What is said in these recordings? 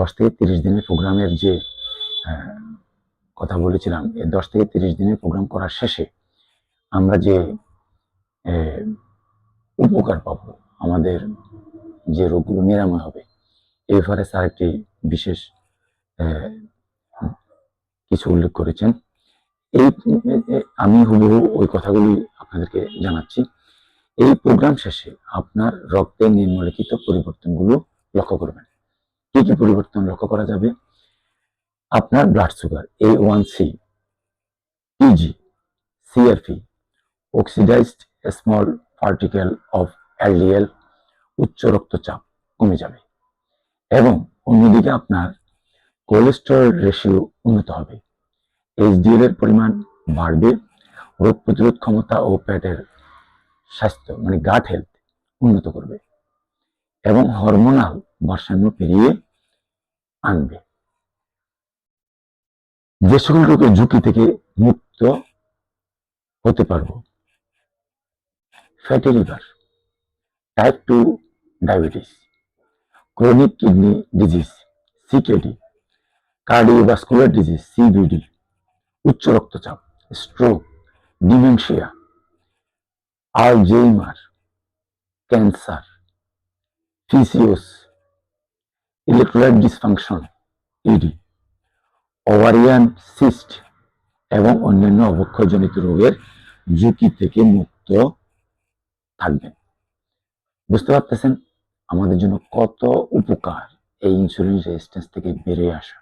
দশ থেকে তিরিশ দিনের প্রোগ্রামের যে কথা বলেছিলাম, এই দশ থেকে তিরিশ দিনের প্রোগ্রাম করার শেষে আমরা যে উপকার পাবো, আমাদের যে রোগগুলো নিরাময় হবে, এই ব্যাপারে স্যার একটি বিশেষ কিছু উল্লেখ করেছেন। এই আমি হুবহু ওই কথাগুলি আপনাদেরকে জানাচ্ছি। এই প্রোগ্রাম শেষে আপনার রক্তে নিম্নলিখিত পরিবর্তনগুলো লক্ষ্য করবেন। কি কি পরিবর্তন লক্ষ্য করা যাবে। আপনার blood sugar A one C easy CRP oxidised small particle of LDL উচ্চ রক্তচাপ কমে যাবে এবং অন্যদিকে আপনার কোলেস্টেরল রেশিও উন্নত হবে। এইচডিএল এর পরিমাণ বাড়বে, রোগ প্রতিরোধ ক্ষমতা ও পেটের স্বাস্থ্য মানে গাট হেলথ উন্নত করবে এবং হরমোনাল ভারসাম্য ফিরিয়ে আনবে। যে সকল রোগের ঝুঁকি থেকে মুক্ত হতে পারব, fatty liver type two diabetes chronic kidney disease CKD cardiovascular disease CVD উচ্চ রক্তচাপ stroke dementia Alzheimer cancer PCOS electrolyte dysfunction ED ovarian cyst এবং অন্যান্য অবক্ষয়জনিত রোগের ঝুঁকি থেকে মুক্ত থাকবেন বুঝতে পারতেছেন? আমাদের জন্য কত উপকার এই ইনসুলিন রেজিস্ট্যান্স থেকে বেরিয়ে আসা।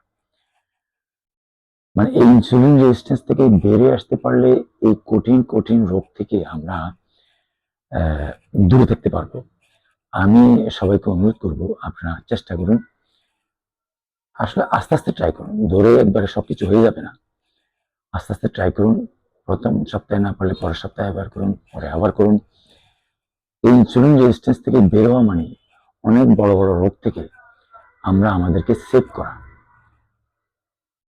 মানে এই ইনসুলিন রেজিস্ট্যান্স থেকে বেরিয়ে আসতে পারলে এই কঠিন কঠিন রোগ থেকে আমরা দূরে থাকতে পারব। আমি সবাইকে অনুরোধ করব, আপনারা চেষ্টা করুন আসলে আস্তে আস্তে ট্রাই করুন। ধরে একবারে সবকিছু হয়ে যাবে না। আস্তে আস্তে ট্রাই করুন। প্রথম সপ্তাহে না পারলে পরের সপ্তাহে আবার করুন, পরে আবার করুন। এই ইনসুলিন রেজিস্ট্যান্স থেকে বের হওয়া মানে অনেক বড় বড় রোগ থেকে আমরা আমাদেরকে সেভ করা।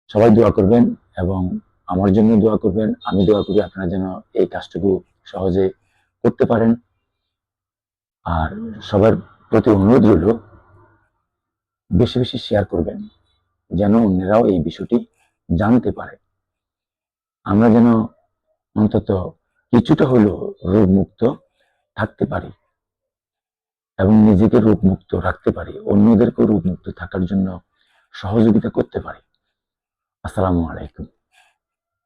সবাই দোয়া করবেন এবং আমার জন্য দোয়া করবেন। আমি দোয়া করি আপনারা যেন এই কাজটুকু সহজে করতে পারেন। আর সবার প্রতি অনুরোধ রইল, বেশি বেশি শেয়ার করবেন। যেন অন্যরাও এই বিষয়টি জানতে পারে। আমরা যেন অন্তত কিছুটা হলেও রোগ মুক্ত থাকতে পারি এবং নিজেকে রোগ মুক্ত রাখতে পারি, অন্যদেরকেও রোগ মুক্ত থাকার জন্য সহযোগিতা করতে পারি। আসসালামু আলাইকুম।